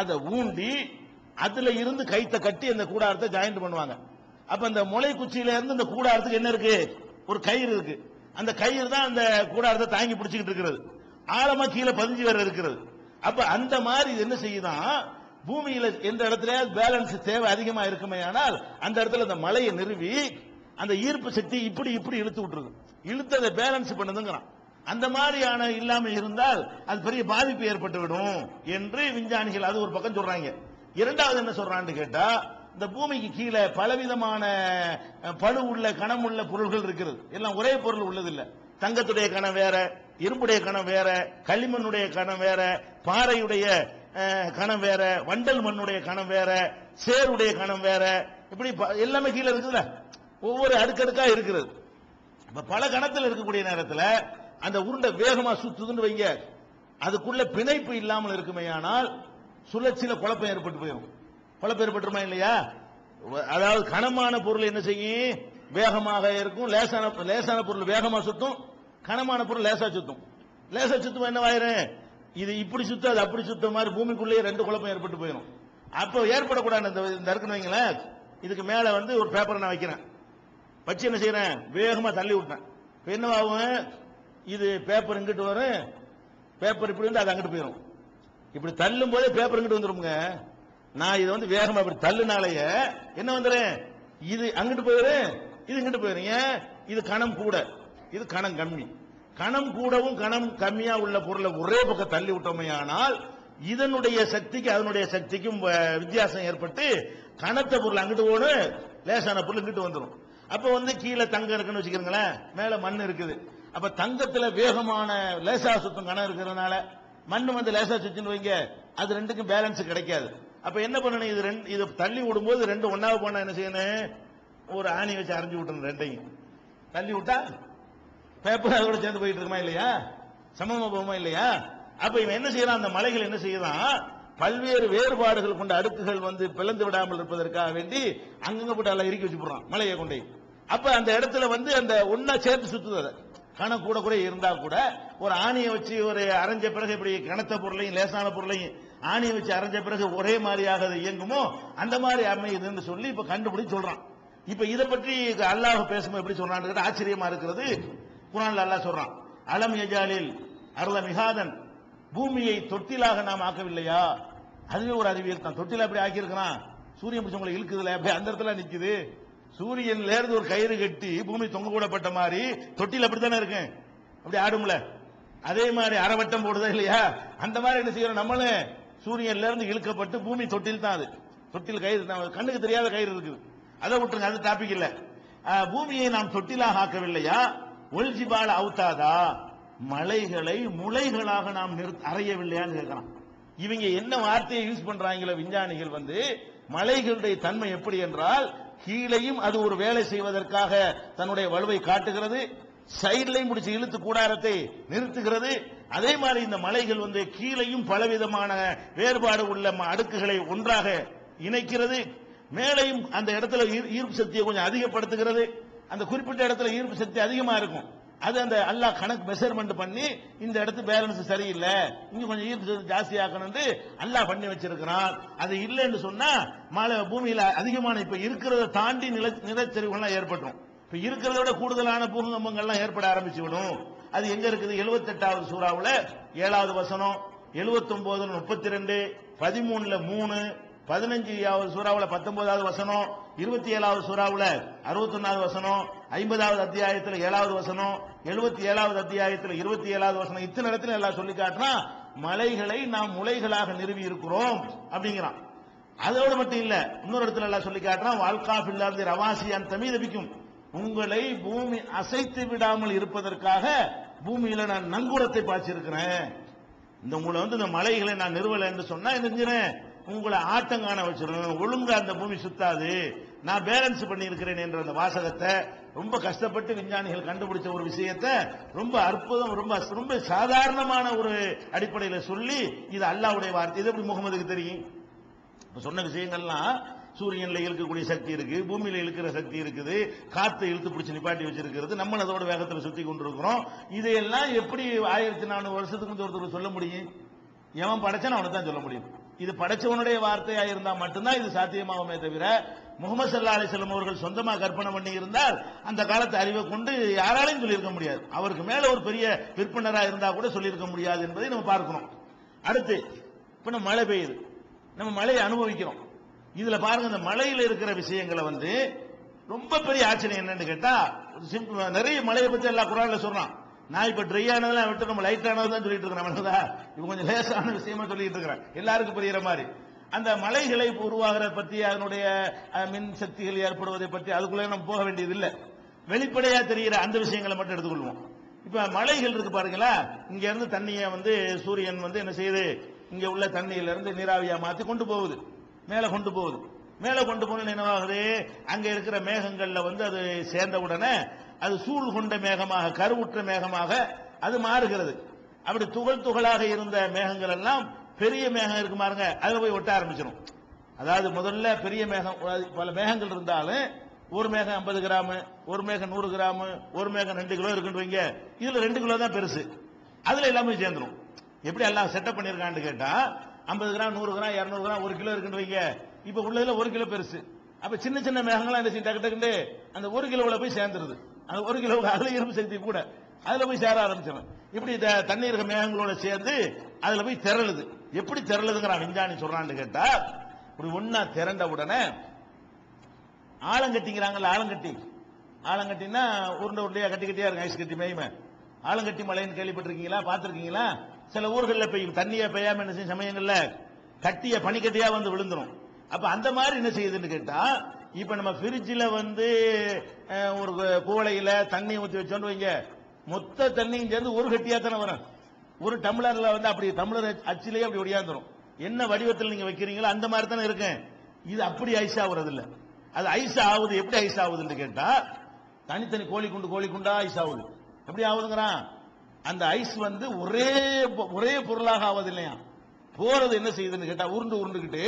அதை ஊண்டி அதுல இருந்து கைத்த கட்டி அந்த கூடாரத்தை ஜாயிண்ட் பண்ணுவாங்க. அப்ப அந்த முளை குச்சியில இருந்து அந்த கூடாரத்துக்கு என்ன இருக்கு? ஒரு கயிறு இருக்கு. அந்த கயிறு தான் அந்த கூடாரத்தை தாங்கி பிடிச்சிக்கிட்டு இருக்கிறது. ஆழமா கீழே பதிஞ்சு வேற இருக்கிறது. அப்ப அந்த மாதிரி என்ன செய்யுதான் பூமியில எந்த இடத்துல பேலன்ஸ் தேவை அதிகமா இருக்குமே ஆனால் அந்த இடத்துல அந்த மலையை நிறுவி அந்த ஈர்ப்பு சக்தி இப்படி இப்படி இழுத்து விட்டுருது. இழுத்து அதை பேலன்ஸ் பண்ணுதுங்கிறான். அந்த மாதிரியான இல்லாமல் இருந்தால் அது பெரிய பாதிப்பு ஏற்பட்டுவிடும் என்று விஞ்ஞானிகள் அது ஒரு பக்கம் சொல்றாங்க. இரண்டாவது என்ன சொல்றான்னு கேட்டா இந்த பூமிக்கு கீழே பலவிதமான பழு உள்ள கணம் உள்ள பொருள்கள் இருக்கிறது. எல்லாம் ஒரே பொருள் உள்ளது இல்ல தங்கத்துடைய கணம் வேற இரும்புடைய கணம் வேற களிமண்ணுடைய கணம் வேற பாறையுடைய அஹ், கணம் வேற வண்டல் மண்ணுடைய கணம் வேற சேருடைய கணம் வேற. இப்படி ப- எல்லாமே கீழே இருக்குதுல்ல? ஒவ்வொரு அடுக்கடுக்கா இருக்கிறது. இப்ப பல கணத்தில் இருக்கக்கூடிய நேரத்துல அந்த உருண்டை வேகமா சுத்துதுன்னு வைங்க. அதுக்குள்ள பிணைப்பு இல்லாமல் இருக்குமேயானால் சுழற்சியில குழப்பம் ஏற்பட்டு போயிடும் குழப்பம் ஏற்பட்டுருமா இல்லையா? அதாவது கனமான பொருள் என்ன செய்யும்? வேகமாக இருக்கும். லேசான லேசான பொருள் வேகமா சுத்தும். கனமான பொருள் லேசா சுத்தும். லேசா சுத்தும் என்னவாயிரும் இது இப்படி சுத்த அது அப்படி சுத்த மாதிரி பூமிக்குள்ளேயே ரெண்டு குழப்பம் ஏற்பட்டு போயிடும் அப்போ ஏற்படக்கூடாது இந்த இந்த இருக்குன்னு வைங்களேன். இதுக்கு மேல வந்து ஒரு பேப்பரை நான் வைக்கிறேன். வச்சு என்ன செய்யறேன் வேகமா தள்ளி விட்டேன் இப்போ என்னவாகும்? இது பேப்பர் இங்கிட்டு வரும். பேப்பர் இப்படி வந்து அது அங்கிட்டு போயிடும் இப்படி தள்ளும் போதே பேப்பர் இங்கிட்டு வந்துருமுங்க. நான் இதை வந்து வேகமா இப்படி தள்ளுனாலேயே என்ன வந்துடும் இது அங்கிட்டு போயிடும் இது இங்கிட்டு போயிரும். ஏன்? இது கணம் கூட. இது கணம் கம்மி. கணம் கூடவும் கணம் கம்மியா உள்ள பொருளை ஒரே பக்கம் தள்ளி விட்டோமே ஆனால் இதனுடைய சக்திக்கு அதனுடைய சக்திக்கும் வித்தியாசம் ஏற்பட்டு கணத்த பொருள் அங்கிட்டு ஓடும் லேசான பொருள் இங்கிட்டு வந்துடும் அப்ப வந்து கீழே தங்கம் இருக்குன்னு வச்சுக்கிறீங்களேன் மேல மண் இருக்குது. அப்ப தங்கத்துல வேகமான லேசா சுத்தம் கணம் இருக்கிறதுனால மண் வந்து லேசா சுத்தின்னு வைங்க. அது ரெண்டுக்கும் பேலன்ஸ் கிடைக்காது. அப்ப என்ன பண்ணணும்? இது ரெண்டு இது தள்ளி விடும்போது ரெண்டு ஒன்னாவது போனா என்ன செய்யணும்? ஒரு ஆணி வச்சு அரைஞ்சு விட்டணும் ரெண்டையும். தள்ளி விட்டா பேப்பர் அதோட சேர்ந்து போயிட்டு இருக்குமா இல்லையா? சமமா போகுமா இல்லையா? அப்ப இவன் என்ன செய்யறான்? அந்த மலைகள் என்ன செய்யறான்? பல்வேறு வேறுபாடுகள் கொண்ட அடுக்குகள் வந்து பிளந்து விடாமல் இருப்பதற்காக வேண்டி அங்கங்க போட்டு எல்லாம் இறுக்கி வச்சு போடுறான் மலையை கொண்டு அப்ப அந்த இடத்துல வந்து அந்த ஒன்னா சேர்த்து சுத்துது கண கூட கூட இருந்தா கூட ஒரு ஆணியை வச்சு ஒரு அரைஞ்ச பிறகு இப்படி கனத்த பொருளையும் லேசான பொருளையும் ஆணியை வச்சு அரைஞ்ச பிறகு ஒரே மாதிரியாக அது இயங்குமோ? அந்த மாதிரி அமையுதுன்னு சொல்லி இப்ப கண்டுபிடிச்சு சொல்றான். இப்ப இதை பற்றி அல்லாஹ் பேசும்போது எப்படி சொல்றான்னு ஆச்சரியமா இருக்கிறது. குரான்ல அல்லாஹ் சொல்றான் அலம் எஜாலில் அருள மிகாதன் பூமியை தொட்டிலாக நாம் ஆக்கவில்லையா? அதுவே ஒரு அறிவியல் தான். தொட்டில அப்படி ஆக்கியிருக்கிறான். சூரியன் பிடிச்சவங்களை இழுக்குதுல அப்படி அந்த இடத்துல நிக்குது. சூரியன்ல இருந்து ஒரு கயிறு கட்டி பூமி தொங்க கூடப்பட்ட மாதிரி தொட்டில் அப்படித்தானே இருக்கு? அப்படி ஆடும்ல. அதே மாதிரி அறவட்டம் போடுதா இல்லையா? அந்த மாதிரி என்ன செய்யறோம் நம்மளும் சூரியன்ல இருந்து இழுக்கப்பட்டு பூமி தொட்டில் தான் அது. தொட்டில் கயிறு நம்ம கண்ணுக்கு தெரியாத கயிறு இருக்குது. அதை விட்டுருங்க அது டாபிக் இல்ல. ஆஹ், பூமியை நாம் தொட்டிலாக ஆக்கவில்லையா? ஒல்ஜிபால அவுத்தாதா? மலைகளை முளைகளாக நாம் அறையவில்லையான்னு கேட்கலாம். இவங்க என்ன வார்த்தையை யூஸ் பண்றாங்களோ விஞ்ஞானிகள் வந்து மலைகளுடைய தன்மை எப்படி என்றால் கீழையும் அது ஒரு வேலை செய்வதற்காக தன்னுடைய வலுவை காட்டுகிறது சைட்லையும் பிடிச்சி இழுத்து கூடாரத்தை நிறுத்துகிறது. அதே மாதிரி இந்த மலைகள் வந்து கீழையும் பலவிதமான வேறுபாடு உள்ள ம- அடுக்குகளை ஒன்றாக இணைக்கிறது. மேலையும் அந்த இடத்துல ஈர்- ஈர்ப்பு சக்தியை கொஞ்சம் அதிகப்படுத்துகிறது. அந்த குறிப்பிட்ட இடத்துல ஈர்ப்பு சக்தி அதிகமா இருக்கும். அது அந்த அல்லாஹ் கணக்கு மெஷர்மெண்ட் பண்ணி இந்த இடத்து பேலன்ஸ் சரியில்லை இங்க கொஞ்சம் ஈர்ப்பு ஜாஸ்தி ஆக்கணும்னு அல்லாஹ் பண்ணி வச்சிருக்கிறான். அது இல்லைன்னு சொன்னா மழை பூமியில அதிகமான இப்ப இருக்கிறத தாண்டி நில நிலச்சரிவுகள்லாம் ஏற்பட்டுரும் இப்ப இருக்கிறத விட கூடுதலான பூகம்பங்கள்லாம் ஏற்பட ஆரம்பிச்சு விடும். அது எங்க இருக்குது? 78வது சூறாவுல ஏழாவது வசனம் 79 முப்பத்தி ரெண்டு பதிமூணுல மூணு பதினஞ்சாவது சூறாவில் பத்தொன்பதாவது வசனம் இருபத்தி ஏழாவது சூறாவுல அறுபத்தொன்னாவது வசனம் ஐம்பதாவது அத்தியாயத்தில் ஏழாவது வசனம் எழுபத்தி ஏழாவது அத்தியாயத்தில் இருபத்தி ஏழாவது வசனம். இத்தனை இடத்துல எல்லாம் சொல்லி காட்டினா மலைகளை நாம் முளைகளாக நிறுவி இருக்கிறோம் அப்படிங்கிறான். அதோடு மட்டும் இல்ல இன்னொரு இடத்துல எல்லாம் சொல்லி காட்டுறான் வால்காஃப் இல்லாத ரவாசியான் தமிழபிக்கும் உங்களை பூமி அசைத்து விடாமல் இருப்பதற்காக பூமியில நான் நங்கூரத்தை பாய்ச்சிருக்கிறேன். இந்த உங்களை வந்து இந்த மலைகளை நான் நிறுவலை என்று சொன்னா என்ன உங்களை உங்களை ஆட்டங்கான வச்சிடணும். ஒழுங்கா அந்த பூமி சுத்தாது. நான் பேலன்ஸ் பண்ணியிருக்கிறேன் என்ற அந்த வாசகத்தை ரொம்ப கஷ்டப்பட்டு விஞ்ஞானிகள் கண்டுபிடிச்ச ஒரு விஷயத்தை ரொம்ப அற்புதம் ரொம்ப ரொம்ப சாதாரணமான ஒரு அடிப்படையில் சொல்லி இது அல்லாஹ்வுடைய வார்த்தை. இது எப்படி முகமதுக்கு தெரியும்? இப்போ சொன்ன விஷயங்கள்லாம் சூரியனில் இழுக்கக்கூடிய சக்தி இருக்கு பூமியில் இழுக்கிற சக்தி இருக்குது காற்று இழுத்து பிடிச்சி நிப்பாட்டி வச்சிருக்கிறது நம்ம அதோட வேகத்தில் சுற்றி கொண்டிருக்கிறோம். இதையெல்லாம் எப்படி ஆயிரத்தி நானூறு வருஷத்துக்கு ஒருத்தர் சொல்ல முடியும்? எவன் படைச்சன அவனை தான் சொல்ல முடியும். இது படைச்சவனுடைய வார்த்தையா இருந்தா மட்டும்தான் இது சாத்தியமாகுமே தவிர முகமது சல்லா அலிசல்லம் அவர்கள் சொந்தமா கற்பனை பண்ணி இருந்தால் அந்த காலத்து அறிவை கொண்டு யாராலையும் சொல்லியிருக்க முடியாது. அவருக்கு மேல ஒரு பெரிய விற்பனரா இருந்தா கூட சொல்லியிருக்க முடியாது என்பதை நம்ம பார்க்கணும். அடுத்து இப்ப நம்ம மழை பெய்யுது. நம்ம மழையை அனுபவிக்கிறோம். இதுல பாருங்க இந்த மழையில இருக்கிற விஷயங்களை வந்து ரொம்ப பெரிய ஆச்சரியம் என்னன்னு கேட்டா நிறைய மழையை பத்தி எல்லா குரான்ல சொல்றான் நான் இப்ப ட்ரை ஆனதெல்லாம் விட்டு நம்ம லைட் ஆனதுதான் சொல்லிட்டு இருக்கிறேன் நம்மளதா இப்ப கொஞ்சம் லேசான விஷயமா சொல்லிட்டு இருக்கிறேன். எல்லாருக்கும் புரியுற மாதிரி. அந்த மலைகளை உருவாகிறத பத்தி அதனுடைய மின் சக்திகள் ஏற்படுவதை பத்தி அதுக்குள்ளே நம்ம போக வேண்டியது இல்லை. வெளிப்படையா தெரிகிற அந்த விஷயங்களை மட்டும் எடுத்துக்கொள்வோம். இப்ப மலைகள் இருக்கு பாருங்களா இங்க இருந்து தண்ணியை வந்து சூரியன் வந்து என்ன செய்யுது? இங்க உள்ள தண்ணியில இருந்து நீராவியா மாத்தி கொண்டு போகுது. மேல கொண்டு போகுது. மேல கொண்டு போன நினைவாகுது அங்க இருக்கிற மேகங்கள்ல வந்து அது சேர்ந்த உடனே அது சூழ் கொண்ட மேகமாக கருவுற்ற மேகமாக அது மாறுகிறது. அப்படி துகள் துகளாக இருந்த மேகங்கள் எல்லாம் பெரிய மேகம் இருக்கு பாருங்க அதில் போய் ஒட்ட ஆரம்பிச்சிடும் அதாவது முதல்ல பெரிய மேகம் பல மேகங்கள் இருந்தாலும் ஒரு மேகம் ஐம்பது கிராமு ஒரு மேகம் நூறு கிராமு ஒரு மேகம் ரெண்டு கிலோ இருக்குன்னு வைங்க இதில் ரெண்டு கிலோ தான் பெருசு. அதில் எல்லாமே சேர்ந்துடும் எப்படி எல்லாம் செட்டப் பண்ணியிருக்கான்னு கேட்டால் ஐம்பது கிராம் நூறு கிராம் இரநூறு கிராம் ஒரு கிலோ இருக்குன்னு வைங்க இப்ப உள்ளதுல ஒரு கிலோ பெருசு. அப்போ சின்ன சின்ன மேகங்கள்லாம் என்ன செய்யும் டக்கு டக்குண்டு அந்த ஒரு கிலோவில் போய் சேர்ந்துருது. அந்த ஒரு கிலோ அதுல இரும்பு சக்தி கூட. அதில் போய் சேர ஆரம்பிச்சிடும் இப்படி த- தண்ணீர் மேகங்களோட சேர்ந்து அதில் போய் திரளுது. எப்படி திரளுதுங்கிறான் விஞ்ஞானி சொல்றான்னு கேட்டா இப்படி ஒன்னா திரண்ட உடனே ஆலங்கட்டிங்கிறாங்கல்ல ஆலங்கட்டி. ஆலங்கட்டின்னா உருண்டை உருண்டையா கட்டி கட்டியா இருக்கும் ஐஸ் கட்டி மேயுமே. ஆலங்கட்டி மலைன்னு கேள்விப்பட்டிருக்கீங்களா? பார்த்துருக்கீங்களா? சில ஊர்களில் பெய்யும் தண்ணியை பெய்யாம என்ன செய்யும் சமயங்களில்? கட்டிய பனிக்கட்டியா வந்து விழுந்துடும் அப்ப அந்த மாதிரி என்ன செய்யுதுன்னு கேட்டா இப்ப நம்ம ஃப்ரிட்ஜில் வந்து ஒரு குவளையில தண்ணி ஊற்றி வச்சோன்னு வைங்க. மொத்த தண்ணியும் சேர்ந்து ஒரு கட்டியா தானே வரும். ஒரு டம்ளர்ல வந்து அப்படி டம்ளர் அச்சிலேயே அப்படி ஒடியாந்துரும். என்ன வடிவத்தில் நீங்க வைக்கிறீங்களோ அந்த மாதிரி தானே இருக்கு இது அப்படி ஐஸ் ஆகுறது இல்ல அது ஐஸ் ஆகுது எப்படி ஐஸ் ஆகுதுன்னு கேட்டா தனித்தனி கோழி குண்டு கோழி குண்டா ஐஸ் ஆகுது. எப்படி ஆகுதுங்கிறான்? அந்த ஐஸ் வந்து ஒரே ஒரே பொருளாக ஆவது இல்லையா போறது என்ன செய்யுதுன்னு கேட்டா உருண்டு உருண்டுகிட்டு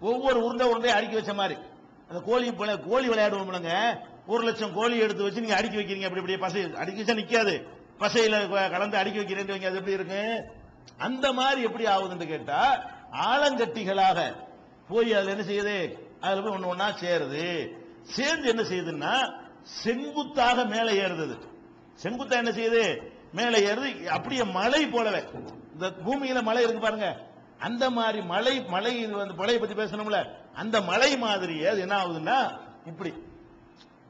ஒவ்வொரு உருண்டை உருண்டையும் அடுக்கி வச்ச மாதிரி. அந்த கோழி போல- கோழி விளையாடுவோம்லங்க ஒரு லட்சம் கோழி எடுத்து வச்சு நீங்க அடுக்கி வைக்கிறீங்க. அப்படி இப்படி பசை அடுக்கி வச்சா நிக்காது. பசையில கலந்து அடுக்கி வைக்கிறேன் வைங்க. அது எப்படி இருக்கு? அந்த மாதிரி எப்படி ஆகுதுன்னு கேட்டா ஆலங்கட்டிகளாக போய் அதுல என்ன செய்யுது? அதுல போய் ஒண்ணு ஒண்ணா சேருது. சேர்ந்து என்ன செய்யுதுன்னா செங்குத்தாக மேலே ஏறுது செங்குத்தா என்ன செய்யுது? மேலே ஏறுது. அப்படியே மலை போலவே. இந்த பூமியில மலை இருக்கு பாருங்க. அந்த மாதிரி மலை மலை வந்து மலையை பத்தி பேசணும்ல. அந்த மலை மாதிரியே அது என்ன ஆகுதுன்னா இப்படி.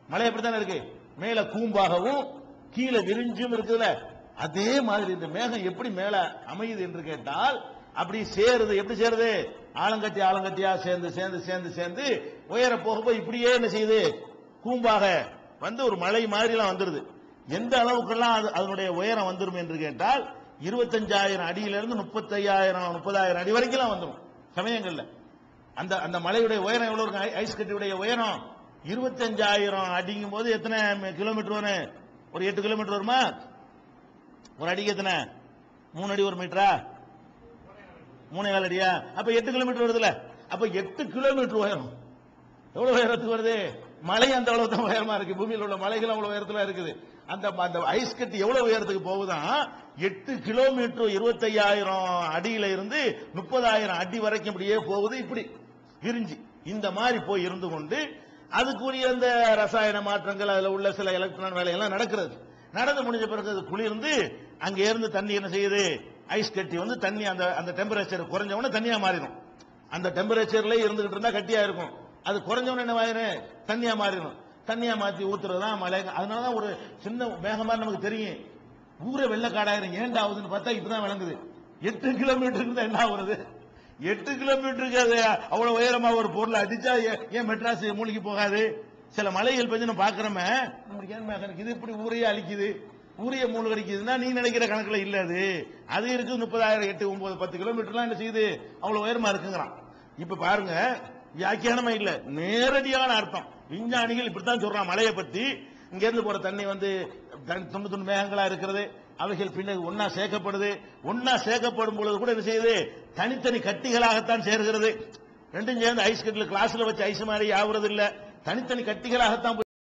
மலை அப்படித்தானே இருக்கு? மேல கூம்பாகவும் கீழே விரிஞ்சும் இருக்குதுல அதே மாதிரி இந்த மேகம் எப்படி மேல அமையுது என்று கேட்டால் அப்படி சேருது. எப்படி சேருது? ஆலங்கட்டி ஆலங்கட்டியா சேர்ந்து சேர்ந்து சேர்ந்து சேர்ந்து உயர போக போய் இப்படியே என்ன செய்யுது? கூம்பாக வந்து ஒரு மலை மாதிரிலாம் வந்துருது. எந்த அளவுக்கெல்லாம் அது அதனுடைய உயரம் வந்துரும் என்று கேட்டால் இருபத்தஞ்சாயிரம் அடியிலிருந்து முப்பத்தையாயிரம் முப்பதாயிரம் அடி வரைக்கும் வந்துடும் சமயங்கள்ல. அந்த அந்த மலையுடைய உயரம் எவ்வளவு இருக்கும்? ஐஸ் கட்டியுடைய உயரம் இருபத்தஞ்சாயிரம் அடிங்கும் போது எத்தனை கிலோமீட்டர் வரும் ஒரு எட்டு கிலோமீட்டர் வருமா? ஒரு அடிக்கு எத்தனை? மூணு அடி ஒரு மீட்டரா? மூணே கால் அடியா? அப்ப எட்டு கிலோமீட்டர் வருதுல அப்ப எட்டு கிலோமீட்டர் உயரம். எவ்வளவு உயரத்துக்கு வருது? மலை அந்த அளவு தான் உயரமா இருக்கு. பூமியில் உள்ள மலைகள் அவ்வளவு உயரத்துல இருக்குது. அந்த அந்த ஐஸ் கட்டி எவ்வளவு உயரத்துக்கு போகுதான் எட்டு கிலோமீட்டர் இருபத்தையாயிரம் அடியில இருந்து முப்பதாயிரம் அடி வரைக்கும் இப்படியே போகுது. இப்படி விரிஞ்சு இந்த மாதிரி போய் இருந்து கொண்டு அதுக்குரிய அந்த ரசாயன மாற்றங்கள் அதுல உள்ள சில எலக்ட்ரான் வேலையெல்லாம் நடக்கிறது. நடந்து முடிஞ்ச பிறகு அது குளிர்ந்து அங்க இருந்து தண்ணி என்ன செய்யுது? ஐஸ் கட்டி வந்து தண்ணி அந்த அந்த டெம்பரேச்சர் குறைஞ்ச உடனே தண்ணியா மாறிடும். அந்த டெம்பரேச்சர்ல இருந்துகிட்டு இருந்தா கட்டியா இருக்கும். அது குறைஞ்சவன என்ன ஆயிரும் தண்ணியா மாறிடும் தண்ணியா மாத்தி ஊத்துறது தான் மழை அதனாலதான் ஒரு சின்ன மேகமா நமக்கு தெரியும். ஊரே வெள்ளக்காடாயிரம் ஏன்டா ஆகுதுன்னு பார்த்தா இப்பதான் விளங்குது. எட்டு கிலோமீட்டருக்கு இருந்தா என்ன ஆகுறது எட்டு கிலோமீட்டருக்கு அது அவ்வளவு உயரமா ஒரு பொருளை அடிச்சா ஏன் ஏன் மெட்ராஸ் மூழ்கி போகாது? சில மலைகள் பத்தி நம்ம பாக்குறோமே. நம்மளுக்கு ஏன் மேகம் இது இப்படி ஊரையே அழிக்குது? ஊரிய மூணு கிடைக்குதுன்னா நீ நினைக்கிற கணக்குல இல்ல அது. அது இருக்கு முப்பதாயிரம் எட்டு ஒன்பது பத்து கிலோமீட்டர்லாம் என்ன செய்யுது? அவ்வளவு உயரமா இருக்குங்கிறான். இப்ப பாருங்க வியாக்கியானமா இல்ல. நேரடியான அர்த்தம். விஞ்ஞானிகள் இப்படித்தான் சொல்றான் மலையை பத்தி இங்க இருந்து போற தண்ணி வந்து துண்டு துண்டு மேகங்களா இருக்கிறது. அவைகள் பின்னர் ஒன்னா சேர்க்கப்படுது. ஒன்னா சேர்க்கப்படும் பொழுது கூட என்ன செய்யுது? தனித்தனி கட்டிகளாகத்தான் சேர்கிறது. ரெண்டும் சேர்ந்து ஐஸ் கட்டில் கிளாஸ்ல வச்சு ஐஸ் மாதிரி ஆகுறது இல்ல தனித்தனி கட்டிகளாகத்தான் போய்